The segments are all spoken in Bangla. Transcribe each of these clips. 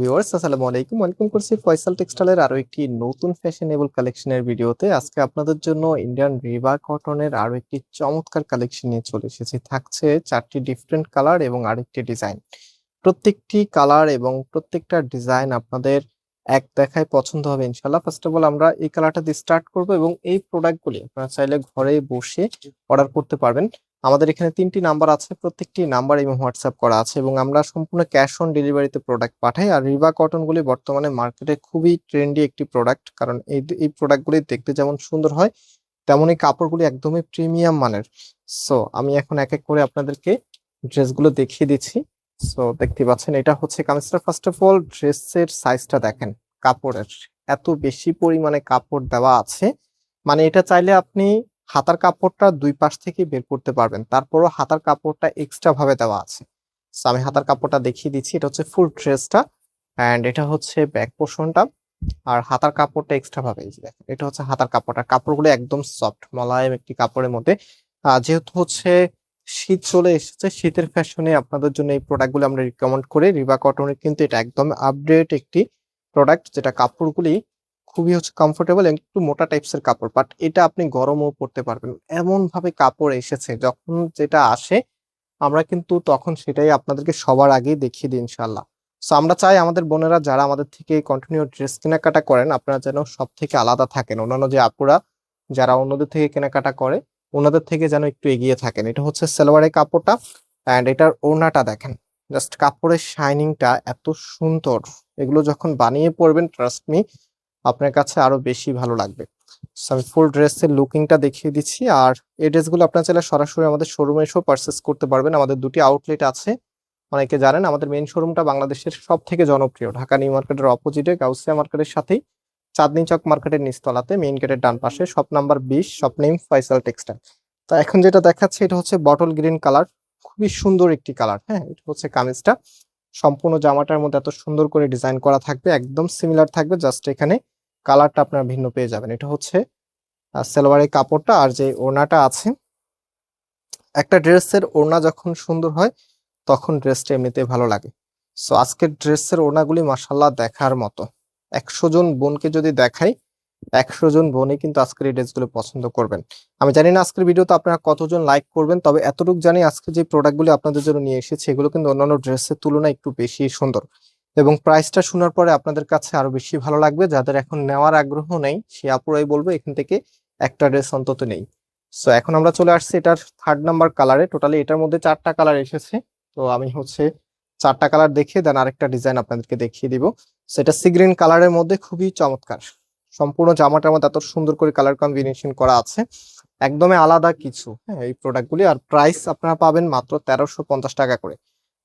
ভিউয়ার্স, আসসালামু আলাইকুম। ওয়েলকাম করছি ফয়সাল টেক্সটাইলের আরও একটি নতুন ফ্যাশনেবল কালেকশনের ভিডিওতে। আজকে আপনাদের জন্য ইন্ডিয়ান রিবা কটনের আরও একটি চমৎকার কালেকশন নিয়ে চলে এসেছি। থাকছে চারটি ডিফারেন্ট কালার এবং আরেকটি ডিজাইন। প্রত্যেকটি কালার এবং প্রত্যেকটা ডিজাইন আপনাদের এক দেখায় পছন্দ হবে ইনশাল্লাহ ফার্স্ট অফ অল আমরা এই কালারটা দিয়ে স্টার্ট করব এবং এই প্রোডাক্টগুলি আপনারা চাইলে ঘরে বসে অর্ডার করতে পারবেন। আমাদের এখানে তিনটি নাম্বার আছে, প্রত্যেকটি নাম্বার এবং হোয়াটসঅ্যাপ করা আছে এবং আমরা সম্পূর্ণ ক্যাশ অন ডেলিভারিতে প্রোডাক্ট পাঠাই। আর রিবা কটনগুলি বর্তমানে মার্কেটে খুবই ট্রেন্ডি একটি প্রোডাক্ট কারণ এই এই প্রোডাক্টগুলি দেখতে যেমন সুন্দর হয়, তেমনই কাপড়গুলি একদমই প্রিমিয়াম মানের। সো আমি এখন এক এক করে আপনাদেরকে ড্রেসগুলো দেখিয়ে দিচ্ছি। সো দেখতে পাচ্ছেন, এটা হচ্ছে কামিজটা। ফার্স্ট অফ অল ড্রেসের সাইজটা দেখেন, কাপড়ের। এত বেশি পরিমাণে কাপড় দেওয়া আছে। মানে এটা চাইলে আপনি হাতার কাপড়টা দুই পাশ থেকে বের করতে পারবেন। তারপরও হাতার কাপড়টা এক্সট্রা ভাবে দেওয়া আছে। আমি হাতার কাপড়টা দেখিয়ে দিচ্ছি। এটা হচ্ছে ফুল ড্রেসটা অ্যান্ড এটা হচ্ছে ব্যাক পোর্শনটা আর হাতার কাপড়টা এক্সট্রা ভাবে দেখেন, এটা হচ্ছে হাতার কাপড়টা। কাপড়গুলো একদম সফট মোলায়েম একটি কাপড়ের মধ্যে। যেহেতু হচ্ছে শীত চলে এসেছে, শীতের ফ্যাশনে আপনাদের জন্য এই প্রোডাক্টগুলো আমরা রিকমেন্ড করি রিবা কটনের কিন্তু এটা একদম আপডেট একটি প্রোডাক্ট যেটা কাপড়গুলি খুবই হচ্ছে কমফোর্টেবল একটু মোটা টাইপসের কাপড় বাট এটা আপনি গরমও পরতে পারবেন। এমন ভাবে কাপড় এসেছে, যখন যেটা আসে, আমরা কিন্তু তখন সেটাই আপনাদেরকে সবার আগেই দেখিয়ে দিই ইনশাল্লাহ সো আমরা চাই আমাদের বোনেরা যারা আমাদের থেকে কন্টিনিউ ড্রেস কেনাকাটা করেন, আপনারা যেন সব থেকে আলাদা থাকেন। অন্যান্য যে আপুরা, যারা অন্যদের থেকে কেনাকাটা করে, ওনাদের থেকে যেন একটু এগিয়ে থাকেন। এটা হচ্ছে সালোয়ারের কাপড়টা অ্যান্ড এটার ওড়নাটা দেখেন। জাস্ট কাপড়ের শাইনিংটা এত সুন্দর। এগুলো যখন বানিয়ে পরবেন ট্রাস্ট মি আপনার কাছে আরও বেশি ভালো লাগবে। আমি ফুল ড্রেসের লুকিংটা দেখিয়ে দিচ্ছি। আর এই ড্রেসগুলো আপনার চাইলে সরাসরি আমাদের শোরুমে এসেও পারচেস করতে পারবেন। আমাদের দুটি আউটলেট আছে। অনেকে জানেন, আমাদের মেইন শোরুমটা বাংলাদেশের সব থেকে জনপ্রিয়। ঢাকা নিউ মার্কেটের অপোজিটে গাউসিয়া মার্কেটের সাথেই, চাঁদনি চক মার্কেটের নিচতলাতে মেইন গেটের ডান পাশে শপ নাম্বার বিশ শপ নেম ফয়সাল টেক্সটাইল তা এখন যেটা দেখাচ্ছে, এটা হচ্ছে বটল গ্রিন কালার খুবই সুন্দর একটি কালার হ্যাঁ? এটা হচ্ছে কামিজটা। সম্পূর্ণ জামাটার মধ্যে এত সুন্দর করে ডিজাইন করা থাকবে, একদম সিমিলার থাকবে জাস্ট এখানে কালারটা আপনারা ভিন্ন পেয়ে যাবেন। এটা হচ্ছে সালোয়ারের কাপড়টা আর যে ওড়নাটা আছে, একটা ড্রেসের ওড়না যখন সুন্দর হয়, তখন ড্রেসটা এমনিতে ভালো লাগে। সো আজকের ড্রেসের ওড়নাগুলি মাসাল্লাহ দেখার মতো। একশো জন বোনকে যদি দেখাই, একশো জন বোনই কিন্তু আজকের এই ড্রেসগুলো পছন্দ করবেন। আমি জানি না আজকের ভিডিওতে আপনারা কতজন লাইক করবেন, তবে এতটুকু জানি আজকে যে প্রোডাক্টগুলি আপনাদের জন্য নিয়ে এসেছি, এগুলো কিন্তু অন্যান্য ড্রেসের তুলনায় একটু বেশি সুন্দর। এবং প্রাইসটা শোনার পরে আপনাদের কাছে আরও বেশি ভালো লাগবে। যাদের এখন নেওয়ার আগ্রহ নেই, সে আপুরাই বলব, এখান থেকে একটা ড্রেস অন্তত নেই। সো এখন আমরা চলে আসছি এটার থার্ড নাম্বার কালারে টোটালি এটার মধ্যে চারটা কালার এসেছে। তো আমি হচ্ছে চারটা কালার দেখে দেন আরেকটা ডিজাইন আপনাদেরকে দেখিয়ে দিব। সি গ্রিন কালারের মধ্যে খুবই চমৎকার। সম্পূর্ণ জামাটার মধ্যে এত সুন্দর করে কালার কম্বিনেশন করা আছে। একদমই আলাদা কিছু হ্যাঁ এই প্রোডাক্টগুলি আর প্রাইস আপনারা পাবেন মাত্র তেরোশো টাকা করে।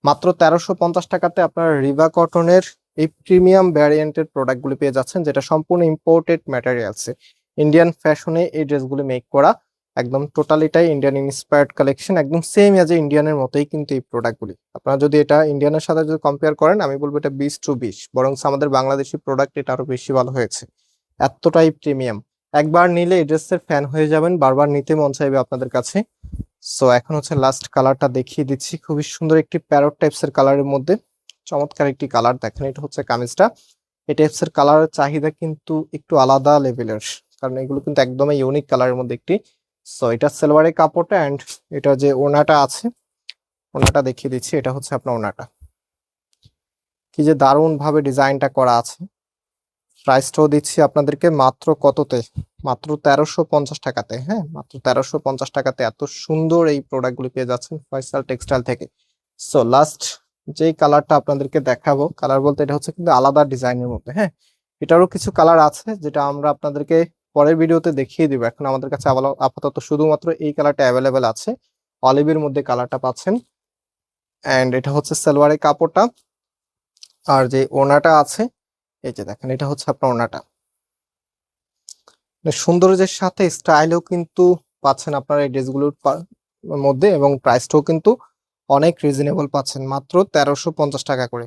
মাত্র তেরোশো পঞ্চাশ টাকাতে আপনারা রিভা কটনের এই প্রিমিয়াম ভ্যারিয়েন্টের প্রোডাক্টগুলি পেয়ে যাচ্ছেন, যেটা সম্পূর্ণ ইম্পোর্টেড ম্যাটেরিয়ালসে ইন্ডিয়ান ফ্যাশনে এই ড্রেসগুলি মেক করা একদম টোটালিটাই ইন্ডিয়ান ইন্সপায়ার্ড কালেকশন একদম সেম অ্যাজ এ ইন্ডিয়ানের মতোই কিন্তু এই প্রোডাক্টগুলি আপনারা যদি এটা ইন্ডিয়ানের সাথে যদি কম্পেয়ার করেন, আমি বলব এটা বিশ টু বিশ বরং আমাদের বাংলাদেশি প্রোডাক্ট এটা আরও বেশি ভালো হয়েছে। এতটাই প্রিমিয়াম একবার নিলে এই ড্রেসের ফ্যান হয়ে যাবেন, বারবার নিতে মন চাইবে আপনাদের কাছে। সো এখন হচ্ছে লাস্ট কালারটা দেখিয়ে দিচ্ছি। খুবই সুন্দর একটি প্যারট টাইপস এর কালারের মধ্যে। চমৎকার একটি কালার দেখেন, এটা হচ্ছে কামিজটা। এই টাইপস এর কালারের চাহিদা কিন্তু একটু আলাদা লেভেলের কারণ এগুলো কিন্তু একদমই ইউনিক কালারের মধ্যে একটি। সো এটা সালোয়ারের কাপড়টা অ্যান্ড এটা যে ওনাটা আছে ওনাটা দেখিয়ে দিচ্ছি। এটা হচ্ছে আপনার ওনাটা কি যে দারুণ ভাবে ডিজাইনটা করা আছে। প্রাইসটাও দিচ্ছি আপনাদেরকে মাত্র কততে? মাত্র তেরোশো পঞ্চাশ টাকাতে হ্যাঁ? মাত্র তেরোশো পঞ্চাশ টাকাতে এত সুন্দর এই প্রোডাক্টগুলি পেয়ে যাচ্ছেন ফয়সাল টেক্সটাইল থেকে। সো লাস্ট যেই কালারটা আপনাদেরকে দেখাবো কালার বলতে এটা হচ্ছে কিন্তু আলাদা ডিজাইনের মধ্যে হ্যাঁ? এটারও কিছু কালার আছে যেটা আমরা আপনাদেরকে পরের ভিডিওতে দেখিয়ে দিব। এখন আমাদের কাছে আপাতত- শুধুমাত্র এই কালারটা অ্যাভেলেবেল আছে। অলিভের মধ্যে কালারটা পাচ্ছেন। অ্যান্ড এটা হচ্ছে সালোয়ারের কাপড়টা। আর যে ওনাটা আছে এই যে দেখেন, এটা হচ্ছে আপনার ওনাটা মানে সৌন্দর্যের সাথে স্টাইলও কিন্তু পাচ্ছেন আপনার এই ড্রেসগুলোর মধ্যে এবং প্রাইসটাও কিন্তু অনেক রিজনেবল পাচ্ছেন, মাত্র তেরোশো পঞ্চাশ টাকা করে।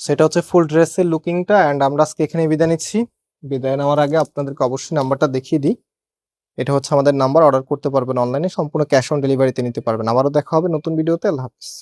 সেটা হচ্ছে ফুল ড্রেসের লুকিংটা অ্যান্ড আমরা আজকে এখানে বিদায় নিচ্ছি। বিদায় নেওয়ার আগে আপনাদেরকে অবশ্যই নাম্বারটা দেখিয়ে দিই। এটা হচ্ছে আমাদের নাম্বার অর্ডার করতে পারবেন অনলাইনে সম্পূর্ণ ক্যাশ অন ডেলিভারিতে নিতে পারবেন। আবারও দেখা হবে নতুন ভিডিওতে আল্লাহ হাফিজ।